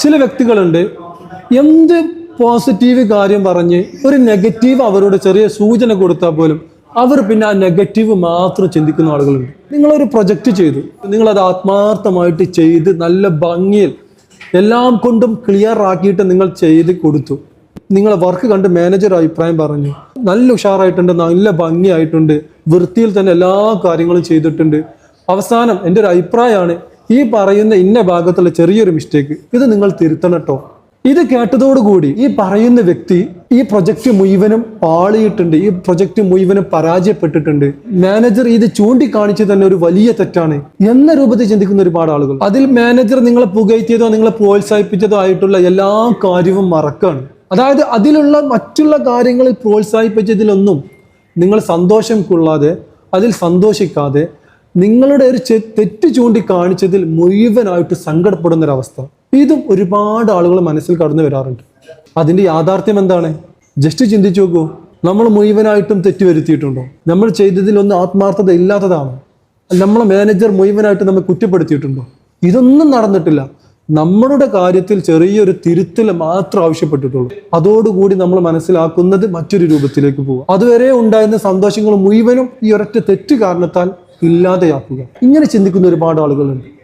ചില വ്യക്തികളുണ്ട് എന്ത് പോസിറ്റീവ് കാര്യം പറഞ്ഞ് ഒരു നെഗറ്റീവ് അവരോട് ചെറിയ സൂചന കൊടുത്താൽ പോലും അവർ പിന്നെ ആ നെഗറ്റീവ് മാത്രം ചിന്തിക്കുന്ന ആളുകളുണ്ട്. നിങ്ങളൊരു പ്രൊജക്റ്റ് ചെയ്തു. നിങ്ങളത് ആത്മാർത്ഥമായിട്ട് ചെയ്ത് നല്ല ഭംഗിയിൽ എല്ലാം കൊണ്ടും ക്ലിയർ ആക്കിയിട്ട് നിങ്ങൾ ചെയ്ത് കൊടുത്തു. നിങ്ങളെ വർക്ക് കണ്ട് മാനേജർ അഭിപ്രായം പറഞ്ഞു. നല്ല ഉഷാറായിട്ടുണ്ട് നല്ല ഭംഗിയായിട്ടുണ്ട്. വൃത്തിയിൽ തന്നെ എല്ലാ കാര്യങ്ങളും ചെയ്തിട്ടുണ്ട്. അവസാനം എന്റെ ഒരു അഭിപ്രായമാണ് ഈ പറയുന്ന ഇന്ന ഭാഗത്തുള്ള ചെറിയൊരു മിസ്റ്റേക്ക് ഇത് നിങ്ങൾ തിരുത്തണം കേട്ടോ ഇത് കേട്ടതോടുകൂടി ഈ പറയുന്ന വ്യക്തി ഈ പ്രൊജക്ട് മുഴുവനും പാളിയിട്ടുണ്ട് ഈ പ്രൊജക്ട് മുഴുവനും പരാജയപ്പെട്ടിട്ടുണ്ട്. മാനേജർ ഇത് ചൂണ്ടിക്കാണിച്ച് തന്നെ ഒരു വലിയ തെറ്റാണ് എന്ന രൂപത്തിൽ ചിന്തിക്കുന്ന ഒരുപാട് ആളുകൾ. അതിൽ മാനേജർ നിങ്ങളെ പുകഴ്ത്തിയതോ നിങ്ങളെ പ്രോത്സാഹിപ്പിച്ചതോ ആയിട്ടുള്ള എല്ലാ കാര്യവും മറക്കാണ്. അതായത് അതിലുള്ള മറ്റുള്ള കാര്യങ്ങളിൽ പ്രോത്സാഹിപ്പിച്ചതിലൊന്നും നിങ്ങൾ സന്തോഷം കൊള്ളാതെ അതിൽ സന്തോഷിക്കാതെ നിങ്ങളുടെ ഒരു തെറ്റ് ചൂണ്ടിക്കാണിച്ചതിൽ മുഴുവനായിട്ട് സങ്കടപ്പെടുന്ന ഒരവസ്ഥ ഇതും ഒരുപാട് ആളുകൾ മനസ്സിൽ കടന്നു വരാറുണ്ട്. അതിന്റെ യാഥാർത്ഥ്യം എന്താണ്? ജസ്റ്റ് ചിന്തിച്ചു നോക്കൂ. നമ്മൾ മുഴുവനായിട്ടും തെറ്റ് വരുത്തിയിട്ടുണ്ടോ? നമ്മൾ ചെയ്തതിൽ ചെയ്തതിലൊന്നും ആത്മാർത്ഥത ഇല്ലാത്തതാണ്? നമ്മളെ മാനേജർ മുഴുവനായിട്ട് നമ്മൾ കുറ്റപ്പെടുത്തിയിട്ടുണ്ടോ? ഇതൊന്നും നടന്നിട്ടില്ല. നമ്മളുടെ കാര്യത്തിൽ ചെറിയൊരു തിരുത്തൽ മാത്രം ആവശ്യപ്പെട്ടിട്ടുള്ളൂ. അതോടുകൂടി നമ്മൾ മനസ്സിലാക്കുന്നത് മറ്റൊരു രൂപത്തിലേക്ക് പോകും അതുവരെ ഉണ്ടായിരുന്ന സന്തോഷങ്ങൾ മുഴുവനും ഈ ഒരൊറ്റ തെറ്റ് കാരണത്താൽ ഇല്ലാതെയാക്കുക. ഇങ്ങനെ ചിന്തിക്കുന്ന ഒരുപാട് ആളുകളുണ്ട്.